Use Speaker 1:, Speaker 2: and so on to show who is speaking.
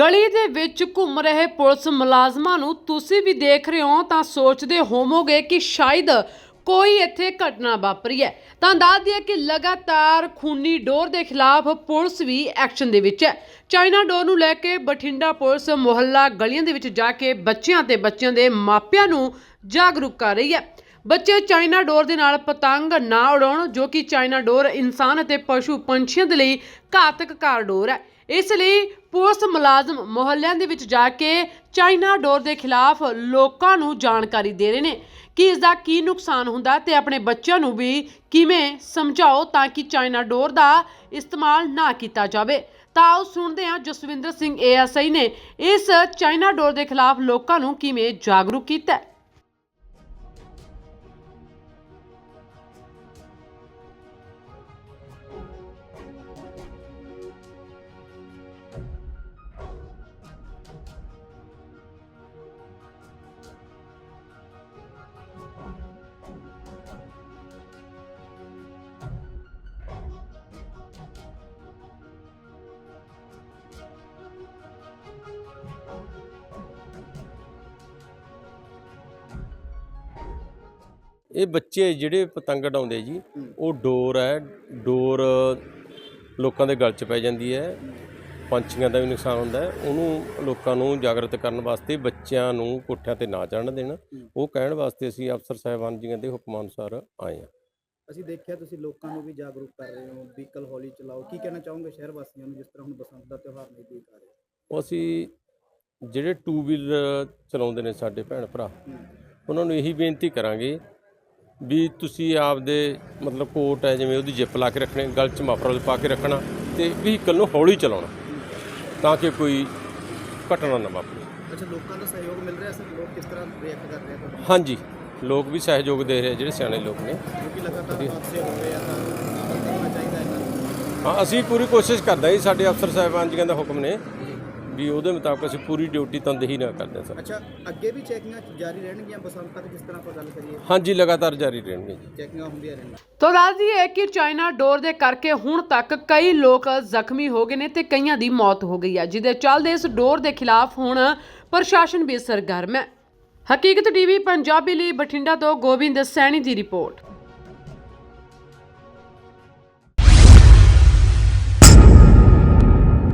Speaker 1: ਗਲੀ ਦੇ ਵਿੱਚ ਘੁੰਮ ਰਹੇ ਪੁਲਿਸ ਮੁਲਾਜ਼ਮਾਂ ਨੂੰ ਤੁਸੀਂ ਵੀ ਦੇਖ ਰਹੇ ਹੋ ਤਾਂ ਸੋਚਦੇ ਹੋਵੋਗੇ ਕਿ ਸ਼ਾਇਦ ਕੋਈ ਇੱਥੇ ਘਟਨਾ ਵਾਪਰੀ ਹੈ। ਤਾਂ ਦੱਸ ਦਈਏ ਕਿ ਲਗਾਤਾਰ ਖੂਨੀ ਡੋਰ ਦੇ ਖਿਲਾਫ ਪੁਲਿਸ ਵੀ ਐਕਸ਼ਨ ਦੇ ਵਿੱਚ ਹੈ। ਚਾਈਨਾ ਡੋਰ ਨੂੰ ਲੈ ਕੇ ਬਠਿੰਡਾ ਪੁਲਿਸ ਮੁਹੱਲਾ ਗਲੀਆਂ ਦੇ ਵਿੱਚ ਜਾ ਕੇ ਬੱਚਿਆਂ ਤੇ ਬੱਚਿਆਂ ਦੇ ਮਾਪਿਆਂ ਨੂੰ ਜਾਗਰੂਕ ਕਰ ਰਹੀ ਹੈ। ਬੱਚੇ ਚਾਈਨਾ ਡੋਰ ਦੇ ਨਾਲ ਪਤੰਗ ਨਾ ਉਡਾਉਣ, ਜੋ ਕਿ ਚਾਈਨਾ ਡੋਰ ਇਨਸਾਨ ਅਤੇ ਪਸ਼ੂ ਪੰਛੀਆਂ ਦੇ ਲਈ ਘਾਤਕ ਕਾਰਡੋਰ ਹੈ। ਇਸ ਲਈ ਪੁਲਿਸ ਮੁਲਾਜ਼ਮ ਮੁਹੱਲਿਆਂ ਦੇ ਵਿੱਚ ਜਾ ਕੇ ਚਾਈਨਾ ਡੋਰ ਦੇ ਖਿਲਾਫ ਲੋਕਾਂ ਨੂੰ ਜਾਣਕਾਰੀ ਦੇ ਰਹੇ ਨੇ। ਕਿ ਇਸ ਦਾ ਕੀ ਨੁਕਸਾਨ ਹੁੰਦਾ ਤੇ ਆਪਣੇ ਬੱਚਿਆਂ ਨੂੰ ਵੀ ਕਿਵੇਂ ਸਮਝਾਓ ਤਾਂ ਕਿ ਚਾਈਨਾ ਡੋਰ ਦਾ ਇਸਤੇਮਾਲ ਨਾ ਕੀਤਾ ਜਾਵੇ? ਤਾਂ ਆਓ ਸੁਣਦੇ ਹਾਂ ਜਸਵਿੰਦਰ ਸਿੰਘ ਏਐਸਆਈ ਨੇ ਇਸ ਚਾਈਨਾ ਡੋਰ ਦੇ ਖਿਲਾਫ ਲੋਕਾਂ ਨੂੰ ਕਿਵੇਂ ਜਾਗਰੂਕ ਕੀਤਾ
Speaker 2: ਇਹ ਬੱਚੇ ਜਿਹੜੇ ਪਤੰਗ ਉਡਾਉਂਦੇ ਜੀ ਉਹ ਡੋਰ ਹੈ ਡੋਰ ਲੋਕਾਂ ਦੇ ਗਲ 'ਚ ਪੈ ਜਾਂਦੀ ਹੈ ਪੰਛੀਆਂ ਦਾ ਵੀ ਨੁਕਸਾਨ ਹੁੰਦਾ ਹੈ ਉਹਨੂੰ ਲੋਕਾਂ ਨੂੰ ਜਾਗਰਤ ਕਰਨ ਵਾਸਤੇ ਬੱਚਿਆਂ ਨੂੰ ਕੋਠਿਆਂ ਤੇ ਨਾ ਚੜ੍ਹਨ ਦੇਣ ਉਹ ਕਹਿਣ ਵਾਸਤੇ ਅਸੀਂ ਅਫਸਰ ਸਾਹਿਬਾਨ ਜੀਆਂ ਦੇ ਹੁਕਮਾਂ ਅਨੁਸਾਰ ਆਏ ਹਾਂ।
Speaker 3: ਅਸੀਂ ਦੇਖਿਆ ਤੁਸੀਂ ਲੋਕਾਂ ਨੂੰ ਵੀ ਜਾਗਰੂਕ ਕਰ ਰਹੇ ਹੋ ਵਹੀਕਲ ਹੌਲੀ ਚਲਾਓ ਕੀ ਕਹਿਣਾ ਚਾਹੋਗੇ ਸ਼ਹਿਰ ਵਾਸੀਆਂ ਨੂੰ ਜਿਸ ਤਰ੍ਹਾਂ ਹੁਣ ਬਸੰਤ ਦਾ ਤਿਉਹਾਰ ਨਜ਼ਦੀਕ ਆ ਰਿਹਾ?
Speaker 2: ਉਹ ਅਸੀਂ ਜਿਹੜੇ ਟੂ ਵੀਲਰ ਚਲਾਉਂਦੇ ਨੇ ਸਾਡੇ ਭੈਣ ਭਰਾ ਉਹਨਾਂ ਨੂੰ ਇਹੀ ਬੇਨਤੀ ਕਰਾਂਗੇ ਵੀ ਤੁਸੀਂ ਆਪਦੇ ਮਤਲਬ ਕੋਟ ਹੈ ਜਿਵੇਂ ਉਹਦੀ ਜਿੱਪ ਲਾ ਕੇ ਰੱਖਣੇ ਗਲ 'ਚ ਮਫਰਲ ਪਾ ਕੇ ਰੱਖਣਾ ਤੇ ਵਹੀਕਲ ਨੂੰ ਹੌਲੀ ਚਲਾਉਣਾ ਤਾਂ ਕਿ ਕੋਈ ਘਟਨਾ ਨਾ ਵਾਪਰੇ।
Speaker 3: ਅੱਛਾ ਲੋਕਾਂ ਦਾ ਸਹਿਯੋਗ ਮਿਲ ਰਿਹਾ ਸਰ? ਲੋਕ ਕਿਸ ਤਰ੍ਹਾਂ ਰਿਐਕਟ ਕਰ ਰਹੇ ਆ
Speaker 2: ਹਾਂਜੀ ਲੋਕ ਵੀ ਸਹਿਯੋਗ ਦੇ ਰਹੇ ਜਿਹੜੇ ਸਿਆਣੇ ਲੋਕ ਨੇ।
Speaker 3: ਕਿਉਂਕਿ ਲਗਾਤਾਰ ਹਾਦਸੇ ਹੋ ਰਹੇ ਆ ਤਾਂ ਕਰਨਾ ਚਾਹੀਦਾ ਨੂੰ।
Speaker 2: ਹਾਂ ਅਸੀਂ ਪੂਰੀ ਕੋਸ਼ਿਸ਼ ਕਰਦੇ ਹਾਂ ਜੀ ਸਾਡੇ ਅਫਸਰ ਸਾਹਿਬਾਨ ਜੀਆਂ ਦਾ ਹੁਕਮ ਨੇ ਵੀ ਉਹਦੇ ਮੁਤਾਬਕ ਅਸੀਂ ਪੂਰੀ ਡਿਊਟੀ ਤਨਦੇਹੀ ਨਾਲ ਕਰਦੇ ਹਾਂ ਸਰ।
Speaker 3: ਅੱਛਾ ਅੱਗੇ ਵੀ ਚੈਕਿੰਗਾਂ ਜਾਰੀ ਰਹਿਣਗੀਆਂ ਬਸੰਤ ਤੱਕ ਜਿਸ ਤਰ੍ਹਾਂ ਆਪਾਂ ਗੱਲ ਕਰੀਏ?
Speaker 2: ਹਾਂਜੀ ਲਗਾਤਾਰ ਜਾਰੀ ਰਹਿਣਗੇ ਜੀ।
Speaker 3: ਚੈਕਿੰਗਾਂ ਹੁੰਦੀਆਂ ਰਹਿਣਗੀਆਂ।
Speaker 1: ਤਾਂ ਦੱਸ ਦਈਏ ਕਿ ਚਾਈਨਾ ਡੋਰ ਦੇ ਕਰਕੇ ਹੁਣ ਤੱਕ ਕਈ ਲੋਕ ਜ਼ਖਮੀ ਹੋ ਗਏ ਨੇ ਤੇ ਕਈਆਂ ਦੀ ਮੌਤ ਹੋ ਗਈ ਹੈ ਜਿਹਦੇ ਚੱਲਦੇ ਇਸ ਡੋਰ ਦੇ ਖਿਲਾਫ ਹੁਣ ਪ੍ਰਸ਼ਾਸਨ ਵੀ ਸਰਗਰਮ ਹੈ। ਹਕੀਕਤ ਟੀਵੀ ਪੰਜਾਬੀ ਲਈ ਬਠਿੰਡਾ ਤੋਂ ਗੋਬਿੰਦ ਸੈਣੀ ਦੀ ਰਿਪੋਰਟ।